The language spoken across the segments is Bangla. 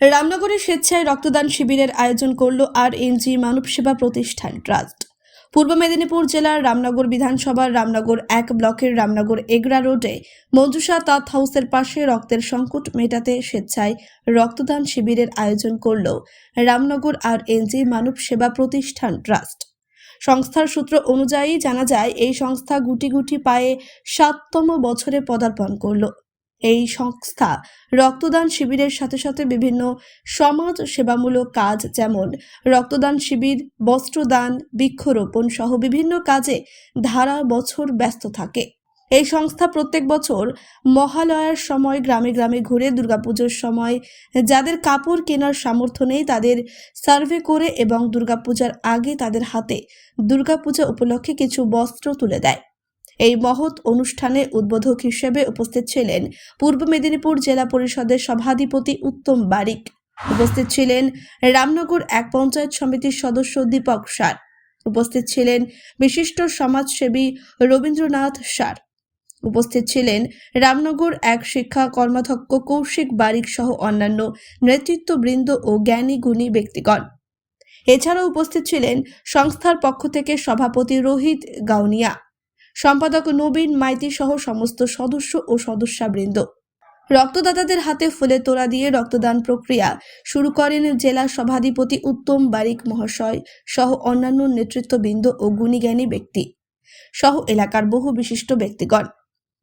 রামনগরে স্বেচ্ছায় রক্তদান শিবিরের আয়োজন করল আর এনজি মানব সেবা প্রতিষ্ঠান ট্রাস্ট। পূর্ব মেদিনীপুর জেলার রামনগর বিধানসভার রামনগর এক ব্লকের রামনগর এগরা রোডে মঞ্জুষা তাঁত হাউসের পাশে রক্তের সংকট মেটাতে স্বেচ্ছায় রক্তদান শিবিরের আয়োজন করল রামনগর আর এনজি মানব সেবা প্রতিষ্ঠান ট্রাস্ট। সংস্থার সূত্র অনুযায়ী জানা যায়, এই সংস্থা গুটি গুটি পায়ে সাততম বছরে পদার্পণ করল। এই সংস্থা রক্তদান শিবিরের সাথে সাথে বিভিন্ন সমাজ সেবামূলক কাজ যেমন রক্তদান শিবির, বস্ত্রদান, বৃক্ষরোপণ সহ বিভিন্ন কাজে ধারা বছর ব্যস্ত থাকে। এই সংস্থা প্রত্যেক বছর মহালয়ার সময় গ্রামে গ্রামে ঘুরে দুর্গাপুজোর সময় যাদের কাপড় কেনার সামর্থ্য নেই তাদের সার্ভে করে এবং দুর্গাপূজার আগে তাদের হাতে দুর্গাপূজা উপলক্ষে কিছু বস্ত্র তুলে দেয়। এই মহৎ অনুষ্ঠানে উদ্বোধক হিসেবে উপস্থিত ছিলেন পূর্ব মেদিনীপুর জেলা পরিষদের সভাধিপতি উত্তম বারিক। উপস্থিত ছিলেন রামনগর এক পঞ্চায়েত সমিতির সদস্য দীপক সার। উপস্থিত ছিলেন বিশিষ্ট সমাজসেবী রবীন্দ্রনাথ সার। উপস্থিত ছিলেন রামনগর এক শিক্ষা কর্মাধ্যক্ষ কৌশিক বারিক সহ অন্যান্য নেতৃত্ববৃন্দ ও জ্ঞানী গুণী ব্যক্তিগণ। এছাড়াও উপস্থিত ছিলেন সংস্থার পক্ষ থেকে সভাপতি রোহিত গাউনিয়া। সম্পাদক নবীন মাইতি সহ সমস্ত সদস্য ও সদস্যবৃন্দ। রক্তদাতাদের হাতে ফুলে তোলা দিয়ে রক্তদান প্রক্রিয়া শুরু করেন জেলা সভাধিপতি উত্তম বারিক মহাশয় সহ অন্যান্য নেতৃত্ববৃন্দ ও গুণীজ্ঞানী ব্যক্তি সহ এলাকার বহু বিশিষ্ট ব্যক্তিগণ।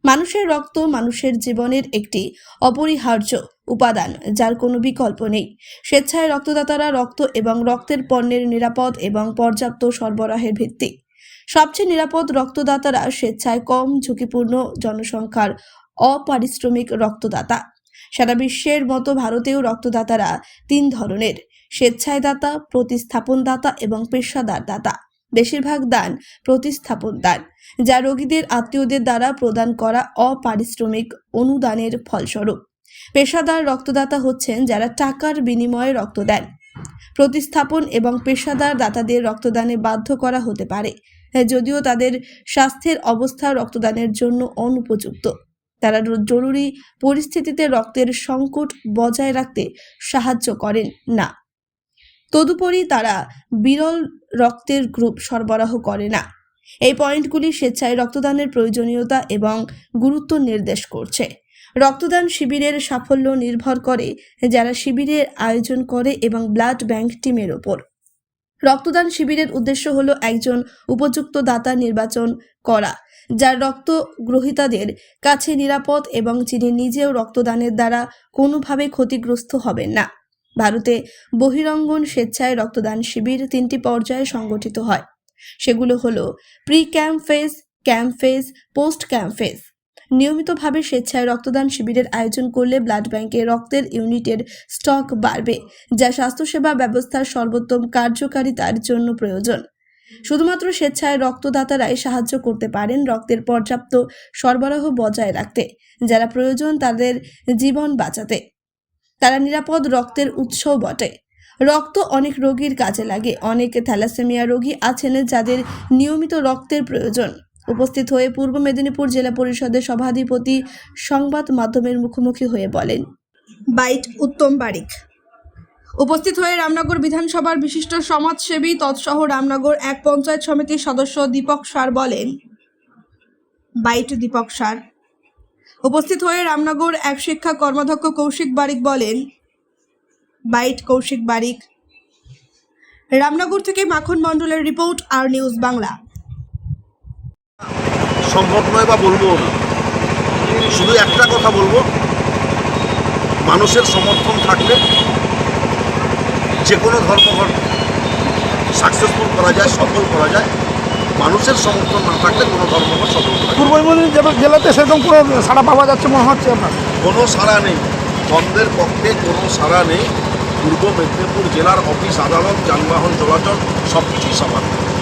মানুষের রক্ত মানুষের জীবনের একটি অপরিহার্য উপাদান যার কোনো বিকল্প নেই। স্বেচ্ছায় রক্তদাতারা রক্ত এবং রক্তের পণ্যের নিরাপদ এবং পর্যাপ্ত সরবরাহের ভিত্তি। সবচেয়ে নিরাপদ রক্তদাতারা স্বেচ্ছায় কম ঝুঁকিপূর্ণ জনসংখ্যার অপারিশ্রমিক রক্তদাতা। সারা বিশ্বের মতো ভারতেও রক্তদাতারা তিন ধরনের স্বেচ্ছায় দাতা প্রতিস্থাপন দাতা এবং পেশাদার দাতা বেশিরভাগ দান প্রতিস্থাপন দান যা রোগীদের আত্মীয়দের দ্বারা প্রদান করা অপারিশ্রমিক অনুদানের ফলস্বরূপ। পেশাদার রক্তদাতা হচ্ছেন যারা টাকার বিনিময়ে রক্ত দেন। প্রতিস্থাপন এবং পেশাদার দাতাদের রক্তদানে বাধ্য করা হতে পারে, যদিও তাদের স্বাস্থ্যের অবস্থা রক্তদানের জন্য অনুপযুক্ত। তারা জরুরি পরিস্থিতিতে রক্তের সংকট বজায় রাখতে সাহায্য করেন না। তদুপরি তারা বিরল রক্তের গ্রুপ সরবরাহ করে না। এই পয়েন্টগুলি স্বেচ্ছায় রক্তদানের প্রয়োজনীয়তা এবং গুরুত্ব নির্দেশ করছে। রক্তদান শিবিরের সাফল্য নির্ভর করে, যারা শিবিরের আয়োজন করে এবং ব্লাড ব্যাংক টিমের ওপর। রক্তদান শিবিরের উদ্দেশ্য হল একজন উপযুক্ত দাতা নির্বাচন করা, যার রক্ত গ্রহীতাদের কাছে নিরাপদ এবং যিনি নিজেও রক্তদানের দ্বারা কোনোভাবে ক্ষতিগ্রস্ত হবেন না। ভারতে বহিরঙ্গন স্বেচ্ছায় রক্তদান শিবির তিনটি পর্যায়ে সংগঠিত হয়। সেগুলো হলো pre camp phase camp phase post camp phase. নিয়মিতভাবে স্বেচ্ছায় রক্তদান শিবিরের আয়োজন করলে ব্লাড ব্যাংকে রক্তের ইউনিটের স্টক বাড়বে, যা স্বাস্থ্যসেবা ব্যবস্থার সর্বোত্তম কার্যকারিতার জন্য প্রয়োজন। শুধুমাত্র স্বেচ্ছায় রক্তদাতারাই সাহায্য করতে পারেন রক্তের পর্যাপ্ত সরবরাহ বজায় রাখতে, যারা প্রয়োজন তাদের জীবন বাঁচাতে। তারা নিরাপদ রক্তের উৎসও বটে। রক্ত অনেক রোগীর কাজে লাগে, অনেক থ্যালাসেমিয়া রোগী আছেন যাদের নিয়মিত রক্তের প্রয়োজন। উপস্থিত হয়ে পূর্ব মেদিনীপুর জেলা পরিষদের সভাধিপতি সংবাদ মাধ্যমের মুখোমুখি হয়ে বলেন। বাইট উত্তম বারিক উপস্থিত হয়ে রামনগর বিধানসভার বিশিষ্ট সমাজসেবী তৎসহ রামনগর এক পঞ্চায়েত সমিতির সদস্য দীপক সার বলেন, বাইট দীপক সার। উপস্থিত হয়ে রামনগর এক শিক্ষা কর্মাধ্যক্ষ কৌশিক বারিক বলেন, বাইট কৌশিক বারিক। রামনগর থেকে মাখন মণ্ডলের রিপোর্ট আর নিউজ বাংলা। সম্ভব নয় বা বলব না। শুধু একটা কথা বলব। মানুষের সমর্থন থাকলে যে কোনো ধর্মঘট সাকসেসফুল করা যায় সফল করা যায়। মানুষের সমর্থন না থাকলে কোনো ধর্মঘট সফল করা পূর্ব মেদিনীপুর জেলাতে সেরকম কোনো সাড়া পাওয়া যাচ্ছে মনে হচ্ছে আপনার? কোনো সাড়া নেই। বন্ধের পক্ষে কোনো সাড়া নেই। পূর্ব মেদিনীপুর জেলার অফিস আদালত যানবাহন চলাচল সব কিছুই সামান্য